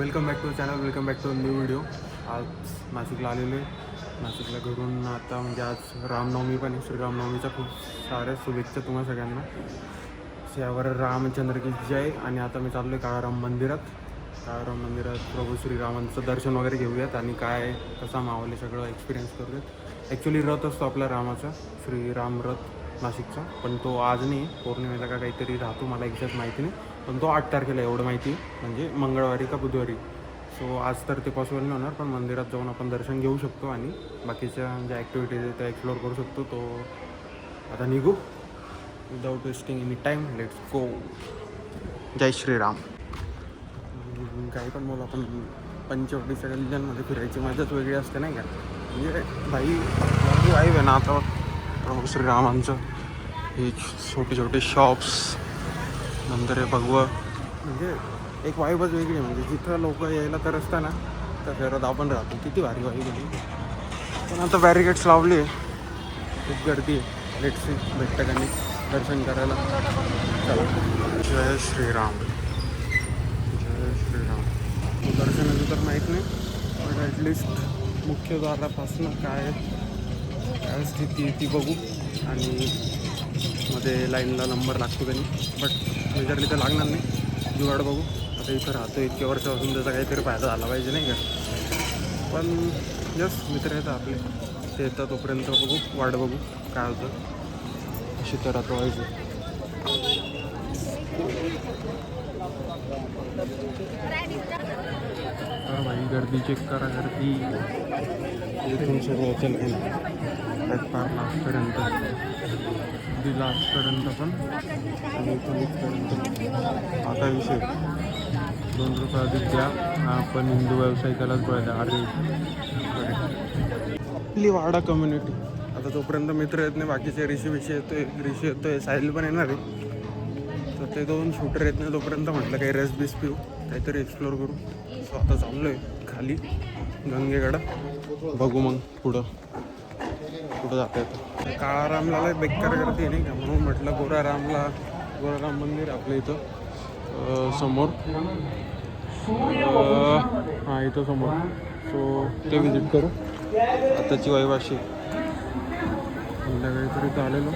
Welcome back to channel welcome back to new video आज नाशिकला आलेलो आहे. नाशिकला घरून आता म्हणजे आज रामनवमी पण आहे. श्रीरामनवमीच्या खूप साऱ्या शुभेच्छा तुम्हा सगळ्यांना. यावर रामचंद्र की जय. आणि आता मी चाललो आहे काळाराम मंदिरात. काळाराम मंदिरात प्रभू श्रीरामांचं दर्शन वगैरे घेऊयात आणि काय कसा आहे सगळं एक्सपिरियन्स करूयात. ॲक्च्युली रथ असतो आपला रामाचा श्रीराम रथ नाशिकचा. पण तो आज नाही पौर्णिमेला का काहीतरी राहतो मला एक्झॅक्ट माहिती नाही. पण तो आठ तारखेला एवढं माहिती. म्हणजे मंगळवारी का बुधवारी. सो आज तर ते पॉसिबल नाही होणार पण मंदिरात जाऊन आपण दर्शन घेऊ शकतो आणि बाकीच्या ज्या ॲक्टिव्हिटीज आहेत त्या एक्सप्लोअर करू शकतो. तो आता निघू. Without wasting any time let's go जय श्रीराम. काही पण बोल आपण पंचवटीच्या गल्ल्यांमध्ये फिरायची मजाच वेगळी असते नाही का? म्हणजे भाई वाईव आहे ना आता. प्रभू श्रीरामांचं. हे छोटे छोटे शॉप्स नंतर हे भगवं. म्हणजे एक वाईबच वेगळी आहे. म्हणजे जिथं लोक यायला तर असतं ना त्या शहरात आपण राहतो. किती भारी वाईब गेली पण आता बॅरिकेड्स लावली. आहे खूप गर्दी आहे. लेट सी भेटतं का नाही? दर्शन करायला. चला. जय श्रीराम. जय श्रीराम. दर्शनाचं तर माहीत नाही. पण ॲटलिस्ट मुख्य द्वारापासून काय काय स्थिती आहे ती बघू. आणि मध्ये लाईनला नंबर लागतो त्यांनी. बट मेजरली तर लागणार नाही. जुगाड बघू. आता इथं राहतो इतक्या वर्षापासून त्याचा काहीतरी फायदा झाला पाहिजे नाही का? पण यस मित्र येतात आपले. ते येतात तोपर्यंत बघू वाट बघू. काय होतं. अशी तर आता व्हायचं. भाई गर्दी चेक करा गर्दी. इथून सगळं चल पार लास्टपर्यंत अगदी लास्टपर्यंत पण. आणि आता विषय. दोन रुपये अधिक द्या. आपण हिंदू व्यावसायिकालाच बघायला अरे. आपली वाडा कम्युनिटी आता तोपर्यंत मित्र येत नाही. बाकीचे ऋषी विषय येतोय. ऋषी येतोय. साहिल पण येणार आहे. तर ते दोन शूटर येत नाही तोपर्यंत म्हटलं काही रेस बीस पिऊ. काहीतरी एक्सप्लोर करू. सो आता चाललो आहे खाली. गंगेकडं बघू मग पुढं. कुठं जाता येतं? काळा रामला बेकार करते नाही का? म्हणून म्हटलं गोरा रामला गोराराम मंदिर आपल्या इथं. समोर. हां इथं समोर. सो ते विजिट करू. आताची वैवाशी संध्याकाळी तरी इथं आलेलो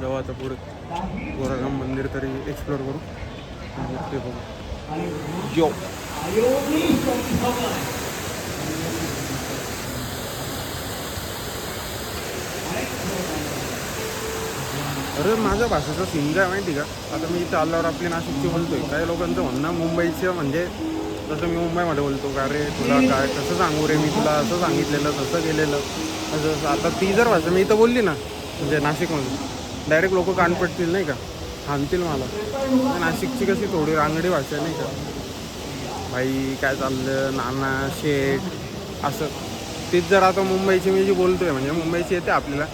जाऊ आता पुढे. गोराराम मंदिर तरी एक्सप्लोअर करू. ते बघू. जो अरे माझ्या भाषेचा सिंग आहे माहिती का? आता मी इथं आल्यावर आपली नाशिकची बोलतोय. काही लोकांचं म्हणणं मुंबईचं म्हणजे जसं मी मुंबईमध्ये बोलतो का रे तुला काय कसं सांगू रे मी तुला असं सांगितलेलं तसं गेलेलं असं असं. आता ती जर भाषा मी इथं बोलली ना म्हणजे नाशिकमध्ये डायरेक्ट लोक कान पडतील नाही का? हाणतील मला. नाशिकची कशी थोडी रांगडी भाषा नाही का? भाई काय चाललं? नाना शेठ असं. तीच जर आता मुंबईची मी जी बोलतोय म्हणजे मुंबईची येते आपल्याला.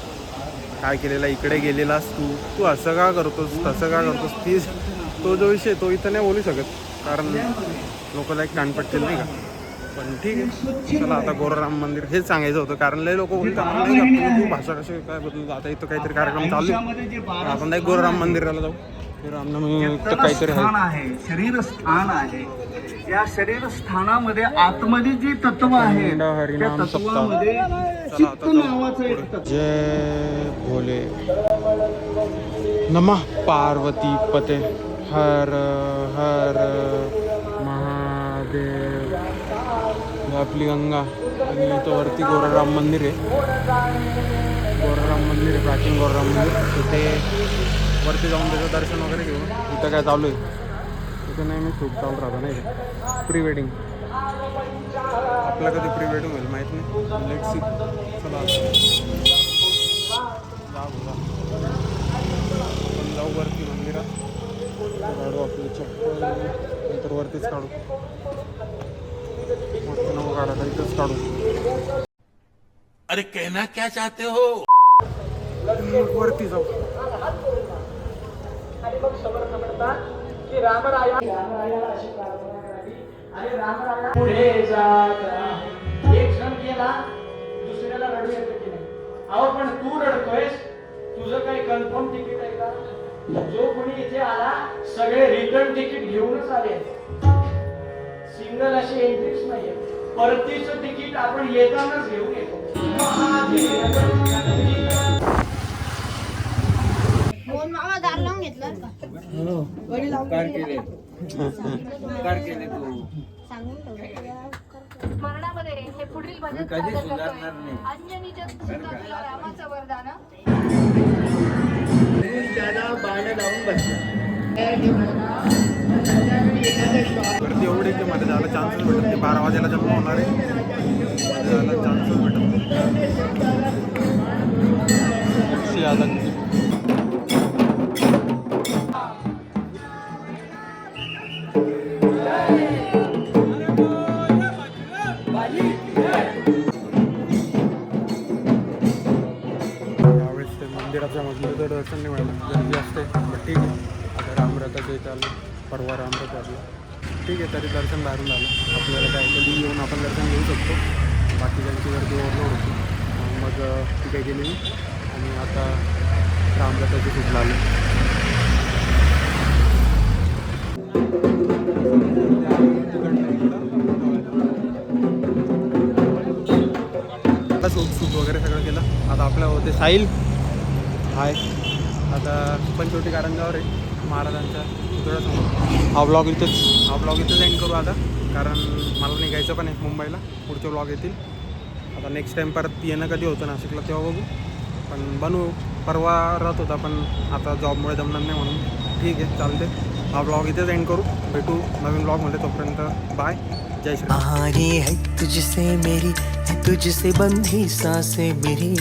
काय केलेला इकडे गेलेलास तू? तू असं का करतोस तसं का करतोस? ती तो जो विषय तो इथं नाही बोलू शकत. कारण लोकांना एक कान नाही का? पण ठीक आहे. चला आता गोरराम मंदिर हेच सांगायचं होतं. कारण लय लोक बोलतात तू- भाषा कशी काय बदलू आता इथं काहीतरी कार्यक्रम चालू आहे. आपण नाही गोरराम मंदिराला जाऊ. रामनवमी तर काहीतरी आहे. शरीर स्थान आहे. या शरीर स्थानामध्ये आतमध्ये जे तत्व आहे त्या तत्वामध्ये चला चित्त नावाचं एक. तत्व. जय भोले. नमः पार्वती पते. हर हर महादेव. ही आपली गंगा. आणि इथं वरती गोराराम मंदिर आहे. गोराराम मंदिर आहे प्राचीन गोराराम मंदिर. तिथे वरती जाऊन त्याचं दर्शन वगैरे घेऊ इथं काय चालू आहे. तिथं नेहमी शूट चालू राहतं नाही का? प्री वेडिंग आपलं कधी प्री वेडिंग होईल माहीत नाही. लेट सी चला. आता. जाऊ जा. आपण जाऊ वरती मंदिरात. काढू आपली चप्पल. नंतर वरतीच काढू. वरती नको काढायला इथंच काढू. अरे कहना क्या चाहते हो? वरती जाऊ. पुढे जात आहे. एक क्षण गेला दुसऱ्याला रडू येतं की नाही? अहो पण तू रडतोयस. तुझं काही कन्फर्म तिकीट आहे का? जो कोणी इथे आला सगळे रिटर्न तिकीट घेऊनच आले. सिंगल अशी एंट्रीच नाहीये. परतीचं तिकीट आपण येतानाच घेऊन येतो. सांगून ठेवलं स्मरणामध्ये हे पुढील भजन सादर करतोय. अंजनीच्या सुतातलं रामाचं वरदान त्याला बाण लावून बसला गर्दी एवढी की मध्ये जायला चान्सच भेटत. नाही बारा वाजेला जन्म होणार आहे. मध्ये जायला भेटत. नाही आता परवा वाटलं ठीक आहे तरी दर्शन बाहेरून आलं. आपल्याला काय कधी येऊन आपण दर्शन घेऊ शकतो. बाकीच्यांची गर्दी ओव्हरलोड होती. मग तिथे ती गेली आणि आता रामरथाचं खूप आलं आता सूप सूप वगैरे सगळं केलं. आता आपलं होते साहिल. हाय. आता पंचवटी कारंजावर आहे महाराजांच्या पुतळ्यासमोर हा ब्लॉग इथेच. हा ब्लॉग इथेच एंड करू आता कारण मला निघायचं पण आहे मुंबईला पुढचे ब्लॉग येतील. आता नेक्स्ट टाईम परत येणं कधी होतं नाशिकला तेव्हा बघू. पण बनवू परवा राहत होता पण आता जॉबमुळे जमणार नाही म्हणून. ठीक आहे चालते हा ब्लॉग इथेच एंड करू. भेटू नवीन ब्लॉगमध्ये तोपर्यंत बाय जय श्री कहानी है तुझसे मेरी है तुझसे बंधी सांसें मेरी।